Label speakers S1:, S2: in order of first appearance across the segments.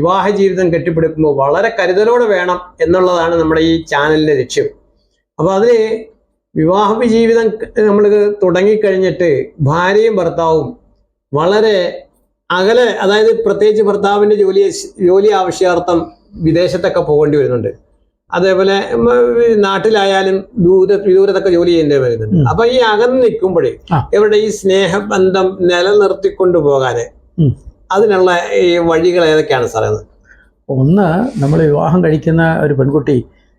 S1: വിവാഹ ജീവിതം കെട്ടിപ്പടുക്കുമ്പോൾ വളരെ കരുതലോടെ വേണം എന്നുള്ളതാണ് നമ്മുടെ ഈ ചാനലിന്റെ ലക്ഷ്യം അപ്പോൾ അതിൽ വിവാഹ ജീവിതം നമ്മൾ തുടങ്ങിക്കഴിഞ്ഞിട്ട് ഭാര്യയും ഭർത്താവും വളരെ അകലെ അതായത് പ്രത്യേകിച്ച് ഭർത്താവിന്റെ ജോലി ജോലി ആവശ്യാർത്ഥം വിദേശത്തൊക്കെ പോകേണ്ടി വരുന്നുണ്ട് അതേപോലെ നാട്ടിലായാലും ദൂര വിദൂരത്തൊക്കെ ജോലി ചെയ്യേണ്ടി വരുന്നുണ്ട്. അപ്പൊ ഈ അകന്ന് നിൽക്കുമ്പോഴേ. ഇവരുടെ ഈ സ്നേഹബന്ധം നിലനിർത്തിക്കൊണ്ടു പോകാന്. അതിനുള്ള ഈ വഴികൾ ഏതൊക്കെയാണ് സാറേ അത്?
S2: ഒന്ന് നമ്മൾ വിവാഹം കഴിക്കുന്ന ഒരു പെൺകുട്ടി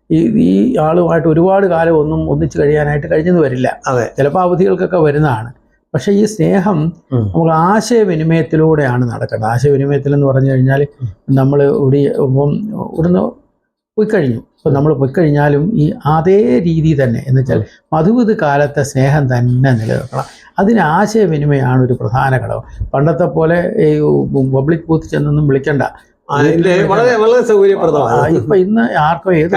S2: ഈ ഈ ആളുമായിട്ട് ഒരുപാട് കാലം ഒന്നും ഒന്നിച്ച് കഴിയാനായിട്ട് കഴിഞ്ഞെന്ന് വരില്ല
S1: അതെ.
S2: ചിലപ്പോൾ അവധികൾക്കൊക്കെ വരുന്നതാണ് പക്ഷേ ഈ സ്നേഹം. നമുക്ക് ആശയവിനിമയത്തിലൂടെയാണ് നടക്കേണ്ടത് ആശയവിനിമയത്തിൽ എന്ന് പറഞ്ഞു കഴിഞ്ഞാൽ നമ്മൾ ഇവിടെ ഇപ്പം ഇവിടുന്ന് പോയി കഴിഞ്ഞു ഇപ്പം നമ്മൾ പോയി കഴിഞ്ഞാലും ഈ അതേ രീതി തന്നെ. എന്ന് വെച്ചാൽ മധുവിത് കാലത്തെ സ്നേഹം തന്നെ നിലനിർത്തണം. അതിന് ആശയവിനിമയമാണ് ഒരു പ്രധാന ഘടകം. പണ്ടത്തെ പോലെ ഈ പബ്ലിക് ബൂത്ത് ചെന്നൊന്നും വിളിക്കണ്ട.
S1: ആ, വളരെ വളരെ
S2: ആ,
S1: സൗകര്യപ്രദമാണ്
S2: ഇപ്പൊ ഇന്ന് ആർക്കും ഏത്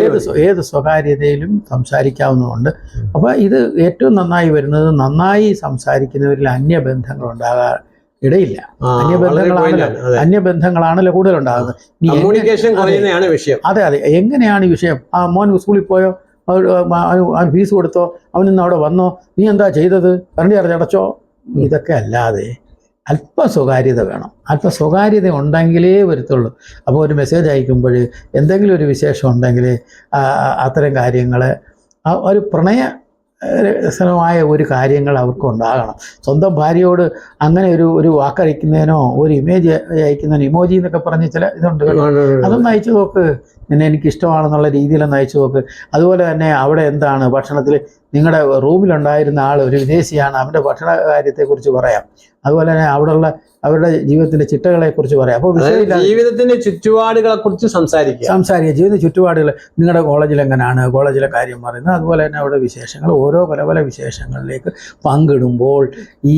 S2: ഏത് ഏത് സ്വകാര്യതയിലും സംസാരിക്കാവുന്നതുകൊണ്ട് അപ്പൊ ഇത് ഏറ്റവും നന്നായി വരുന്നത് നന്നായി സംസാരിക്കുന്നവരിൽ അന്യബന്ധങ്ങൾ ഉണ്ടാകാൻ ഇടയില്ല. അന്യബന്ധങ്ങളാണ് അന്യബന്ധങ്ങളാണല്ലോ എങ്ങനെ-
S1: കമ്മ്യൂണിക്കേഷൻ
S2: അതെ.
S1: കുറയുന്നതാണ് വിഷയം.
S2: അതെ അതെ. എങ്ങനെയാണ് ഈ വിഷയം? ആ മോൻ സ്കൂളിൽ പോയോ? അവ- അവന് അവന് ഫീസ് കൊടുത്തോ? അവനിന്ന് അവിടെ വന്നോ? നീ എന്താ ചെയ്തത്? കരണ്ടി അറിഞ്ഞടച്ചോ അടച്ചോ? ഇതൊക്കെ അല്ലാതെ അല്പ സ്വകാര്യത വേണം. അല്പ സ്വകാര്യത ഉണ്ടെങ്കിലേ വരത്തുള്ളൂ. അപ്പോൾ ഒരു മെസ്സേജ് അയക്കുമ്പോൾ എന്തെങ്കിലും ഒരു വിശേഷം ഉണ്ടെങ്കിൽ അത്തരം കാര്യങ്ങൾ ഒരു പ്രണയ രസകരമായ ഒരു കാര്യങ്ങൾ അവർക്ക് ഉണ്ടാകണം. സ്വന്തം ഭാര്യയോട് അങ്ങനെ ഒരു ഒരു വാക്കയക്കുന്നതിനോ ഒരു ഇമേജ് അയക്കുന്നതിനോ ഇമോജി എന്നൊക്കെ പറഞ്ഞ് ചില ഇതുണ്ട്. അതൊന്ന് അയച്ചു നോക്ക്. എന്നെ എനിക്ക് ഇഷ്ടമാണെന്നുള്ള രീതിയിലൊന്ന് അയച്ചു നോക്ക്. അതുപോലെ തന്നെ അവിടെ എന്താണ് ഭക്ഷണത്തിൽ നിങ്ങളുടെ റൂമിലുണ്ടായിരുന്ന ആൾ ഒരു വിദേശിയാണ്. അവന്റെ ഭക്ഷണ കാര്യത്തെക്കുറിച്ച് പറയാം. അതുപോലെ തന്നെ അവിടെയുള്ള അവരുടെ ജീവിതത്തിന്റെ ചിട്ടകളെ കുറിച്ച് പറയാം അപ്പോൾ
S1: ജീവിതത്തിന്റെ ചുറ്റുപാടുകളെ കുറിച്ച് സംസാരിക്കുക.
S2: സംസാരിക്കുക. ജീവിത ചുറ്റുപാടുകൾ നിങ്ങളുടെ കോളേജിൽ എങ്ങനെയാണ് കോളേജിലെ കാര്യം പറയുന്നത് അതുപോലെ തന്നെ അവിടെ വിശേഷങ്ങൾ ഓരോ പല പല വിശേഷങ്ങളിലേക്ക് പങ്കിടുമ്പോൾ ഈ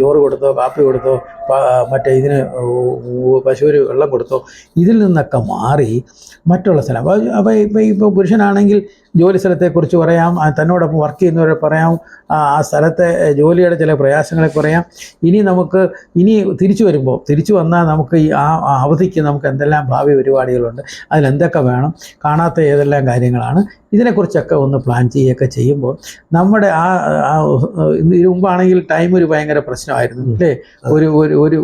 S2: ചോറ് കൊടുത്തോ കാപ്പി കൊടുത്തോ മറ്റേ ഇതിന് പശുവിന് വെള്ളം കൊടുത്തോ ഇതിൽ നിന്നൊക്കെ മാറി മറ്റുള്ള സ്ഥലം. അപ്പോൾ ഇപ്പോൾ ഇപ്പോൾ പുരുഷനാണെങ്കിൽ ജോലി സ്ഥലത്തെക്കുറിച്ച് പറയാം തന്നോടൊപ്പം വർക്ക് ചെയ്യുന്നവരെ പറയാം ആ സ്ഥലത്തെ ജോലിയുടെ ചില പ്രയാസങ്ങളെ പറയാം. ഇനി നമുക്ക് ഇനി തിരിച്ചു വരുമ്പോൾ തിരിച്ചു വന്നാൽ നമുക്ക് ഈ ആ അവധിക്ക് നമുക്ക് എന്തെല്ലാം ഭാവി പരിപാടികളുണ്ട് അതിലെന്തൊക്കെ വേണം കാണാത്ത ഏതെല്ലാം കാര്യങ്ങളാണ് ഇതിനെക്കുറിച്ചൊക്കെ ഒന്ന് പ്ലാൻ ചെയ്യുകയൊക്കെ ചെയ്യുമ്പോൾ നമ്മുടെ ആ ആ ഇതിനു മുമ്പാണെങ്കിൽ ടൈം ഒരു ഭയങ്കര പ്രശ്നമായിരുന്നു അല്ലേ? ഒരു ഒരു ഒരു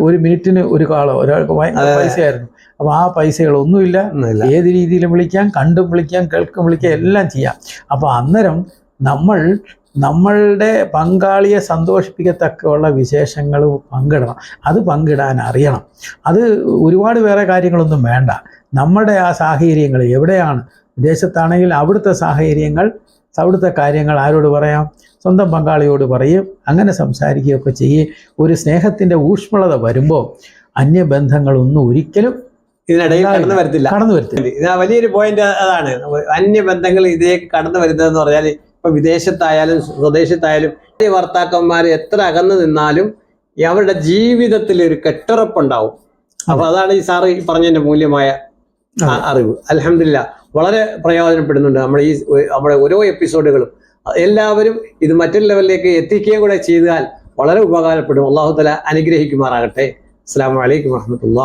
S2: ഒരു- മിനിറ്റിന് ഒരു കാളോ ഒരാൾക്ക് ഭയങ്കര പൈസയായിരുന്നു. അപ്പോൾ ആ പൈസകളൊന്നുമില്ല. ഏത് രീതിയിലും വിളിക്കാം കണ്ടും വിളിക്കാം കേൾക്കും വിളിക്കാം എല്ലാം ചെയ്യാം. അപ്പോൾ അന്നേരം നമ്മൾ നമ്മളുടെ പങ്കാളിയെ സന്തോഷിപ്പിക്കത്തക്കുള്ള വിശേഷങ്ങൾ പങ്കിടണം. അത് പങ്കിടാൻ അറിയണം. അത് ഒരുപാട് വേറെ കാര്യങ്ങളൊന്നും വേണ്ട. നമ്മുടെ ആ സാഹചര്യങ്ങൾ എവിടെയാണ്? വിദേശത്താണെങ്കിൽ അവിടുത്തെ സാഹചര്യങ്ങൾ അവിടുത്തെ കാര്യങ്ങൾ ആരോട് പറയാം? സ്വന്തം പങ്കാളിയോട് പറയും. അങ്ങനെ സംസാരിക്കുകയൊക്കെ ചെയ്യും. ഒരു സ്നേഹത്തിന്റെ ഊഷ്മളത വരുമ്പോൾ അന്യബന്ധങ്ങളൊന്നും ഒരിക്കലും
S1: ഇതിനിടയിൽ കടന്നു വരത്തില്ല.
S2: കടന്നു വരത്തില്ല.
S1: ഇത് വലിയൊരു പോയിന്റ് അതാണ്. അന്യബന്ധങ്ങൾ ഇതിലേക്ക് കടന്നു വരുന്നതെന്ന് പറഞ്ഞാൽ ഇപ്പൊ വിദേശത്തായാലും സ്വദേശത്തായാലും ഭർത്താക്കന്മാർ എത്ര അകന്നു നിന്നാലും അവരുടെ ജീവിതത്തിൽ ഒരു കെട്ടുറപ്പുണ്ടാവും. അപ്പൊ അതാണ് ഈ സാറ് ഈ പറഞ്ഞതിന്റെ മൂല്യമായ അറിവ്. അലഹമില്ല വളരെ പ്രയോജനപ്പെടുന്നുണ്ട്. നമ്മൾ ഈ നമ്മുടെ ഓരോ എപ്പിസോഡുകളും. എല്ലാവരും ഇത് മറ്റൊരു ലെവലിലേക്ക് എത്തിക്കുകയും കൂടെ ചെയ്താൽ വളരെ ഉപകാരപ്പെടും. അള്ളാഹു തല അനുഗ്രഹിക്കുമാറാകട്ടെ. അസ്സാം വലൈക്കും വാഹമത്തുള്ള